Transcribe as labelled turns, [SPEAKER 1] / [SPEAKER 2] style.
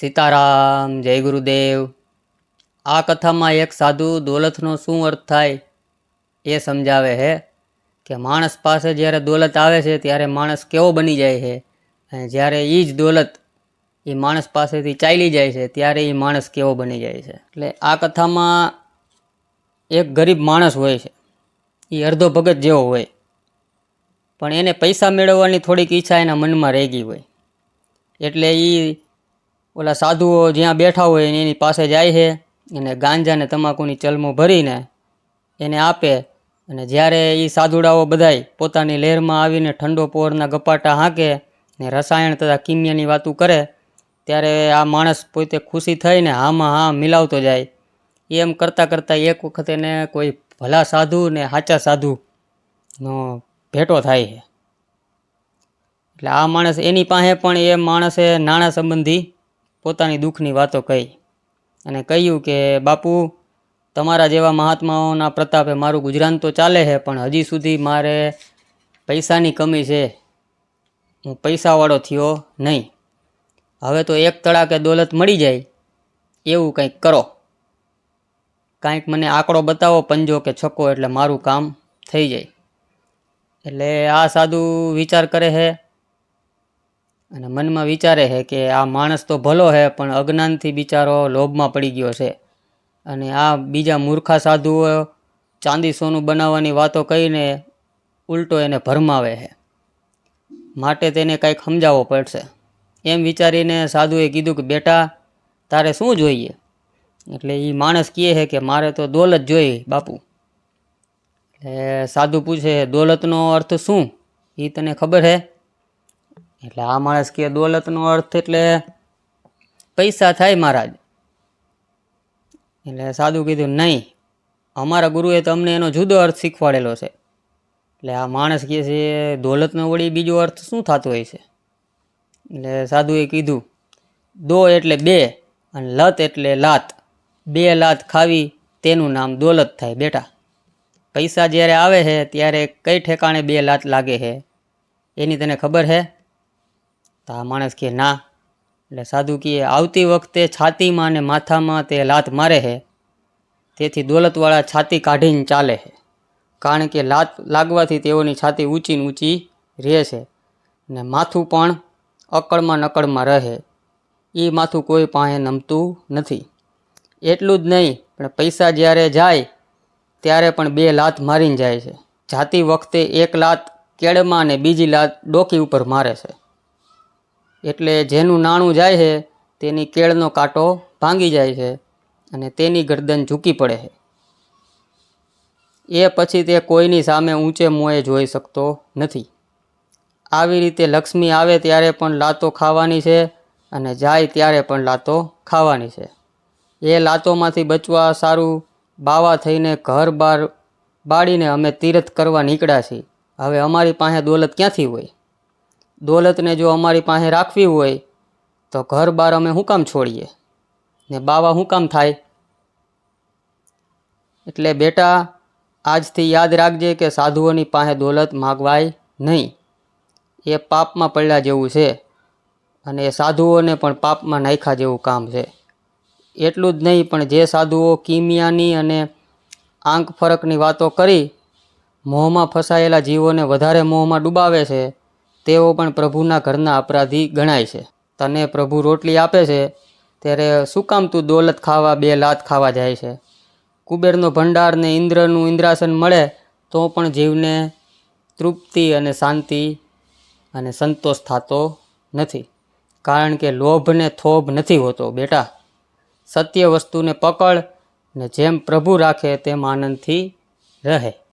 [SPEAKER 1] સીતારામ, જય ગુરુદેવ. આ કથામાં એક સાધુ દોલતનો શું અર્થ થાય એ સમજાવે છે કે માણસ પાસે જ્યારે દોલત આવે છે ત્યારે માણસ કેવો બની જાય છે અને જ્યારે એ જ દોલત એ માણસ પાસેથી ચાલી જાય છે ત્યારે એ માણસ કેવો બની જાય છે? એટલે આ કથામાં એક ગરીબ માણસ હોય છે. એ અર્ધો ભગત જેવો હોય. પણ એને પૈસા મેળવવાની થોડીક ઈચ્છા એના મનમાં રહી ગઈ હોય. એટલે એ ઓલા સાધુઓ જ્યાં બેઠા હોય એની પાસે જાય છે અને ગાંજાને તમાકુની ચલમો ભરીને એને આપે અને જ્યારે એ સાધુડાઓ બધાય પોતાની લહેરમાં આવીને ઠંડો પોરના ગપાટા હાંકે ને રસાયણ તથા કિમિયાની વાતો કરે, ત્યારે આ માણસ પોતે ખુશી થઈને હામાં હા મિલાવતો જાય. એમ કરતાં કરતાં એક વખત એને કોઈ ભલા સાધુ ને સાચા સાધુનો ભેટો થાય છે. એટલે આ માણસ એની પાસે પણ એ માણસે નાણાં સંબંધી પોતાની દુઃખની વાતો કહી અને કહ્યું કે, બાપુ, તમારા જેવા મહાત્માઓના પ્રતાપે મારું ગુજરાન તો ચાલે છે, પણ હજી સુધી મારે પૈસાની કમી છે. હું પૈસાવાળો થયો નહીં. હવે તો એક તળાકે દોલત મળી જાય. એવું કંઈક કરો. કાંઈક મને આંકડો બતાવો પંજો કે છક્કો એટલે મારું કામ થઈ જાય. એટલે આ સાધુ વિચાર કરે છે અને મનમાં વિચારે છે કે આ માણસ તો ભલો છે, પણ અજ્ઞાનથી બિચારો લોભમાં પડી ગયો છે. અને આ બીજા મૂર્ખા સાધુઓ ચાંદી સોનું બનાવવાની વાતો કહીને ઉલટો એને ભરમાવે છે. માટે તેને કંઈક સમજાવવો પડશે. એમ વિચારીને સાધુએ કીધું કે, બેટા, તારે શું જોઈએ? એટલે એ માણસ કહે છે કે, મારે તો દોલત જોઈએ, બાપુ. એટલે સાધુ પૂછે દોલતનો અર્થ શું? એ તને ખબર છે? એટલે આ માણસ કે દોલતનો અર્થ એટલે પૈસા થાય મહારાજ. એટલે સાધુ કીધું, નહીં, અમારા ગુરુએ તો અમને એનો જુદો અર્થ શીખવાડેલો છે. એટલે આ માણસ કહે છે, દોલતનો વળી બીજો અર્થ શું થતો હોય છે? એટલે સાધુએ કીધું, દો એટલે બે અને લત એટલે લાત. બે લાત ખાવી તેનું નામ દોલત થાય, બેટા. પૈસા જ્યારે આવે છે, ત્યારે કઈ ઠેકાણે બે લાત લાગે છે? એની તને ખબર છે? તો આ માણસ કહે, ના. એટલે સાધુ કહે, આવતી વખતે છાતીમાં અને માથામાં તે લાત મારે છે તેથી દોલતવાળા છાતી કાઢીને ચાલે છે કારણ કે લાત લાગવાથી તેઓની છાતી ઊંચીને ઊંચી રહે છે ને માથું પણ અકળમાં નકળમાં રહે. એ માથું કોઈ પાસે નમતું નથી. એટલું જ નહીં, પણ પૈસા જ્યારે જાય, ત્યારે પણ બે લાત મારીને જાય છે. જાતી વખતે એક લાત કેળમાં અને બીજી લાત ડોકી ઉપર મારે છે. એટલે જેનું નાણું જાય છે, તેની કેળનો કાંટો ભાંગી જાય છે અને તેની ગરદન ઝૂકી પડે છે. એ પછી તે કોઈની સામે ઊંચે મોંએ જોઈ શકતો નથી. આવી રીતે લક્ષ્મી આવે ત્યારે પણ લાતો ખાવાની છે અને જાય ત્યારે પણ લાતો ખાવાની છે. એ લાતોમાંથી બચવા સારું બાવા થઈને ઘર બાર બાળીને અમે તીરથ કરવા નીકળ્યા છીએ. હવે અમારી પાસે દોલત ક્યાંથી હોય? દોલતને જો અમારી પાસે રાખવી હોય, તો ઘર બાર અમે હું કામ છોડીએ? ને બાવા હું કામ થાય? એટલે બેટા, આજથી યાદ રાખજે કે સાધુઓની પાસે દોલત માગવાય નહીં. એ પાપમાં પડ્યા જેવું છે અને એ સાધુઓને પણ પાપમાં નાખ્યા જેવું કામ છે. એટલું જ નહીં, પણ જે સાધુઓ કિમિયાની અને આંક ફરકની વાતો કરી, મોંમાં ફસાયેલા જીવોને વધારે મોંમાં ડૂબાવે છે તેઓ પણ પ્રભુના ઘરના અપરાધી ગણાય છે. તને પ્રભુ રોટલી આપે છે, ત્યારે શું કામ તું દોલત ખાવા બે લાત ખાવા જાય છે? કુબેરનો ભંડાર ને ઇન્દ્રનું ઇન્દ્રાસન મળે, તો પણ જીવને તૃપ્તિ અને શાંતિ અને સંતોષ થતો નથી. કારણ કે લોભ ને થોભ નથી હોતો, બેટા. સત્ય વસ્તુને પકડ ને જેમ પ્રભુ રાખે તેમ આનંદથી રહે.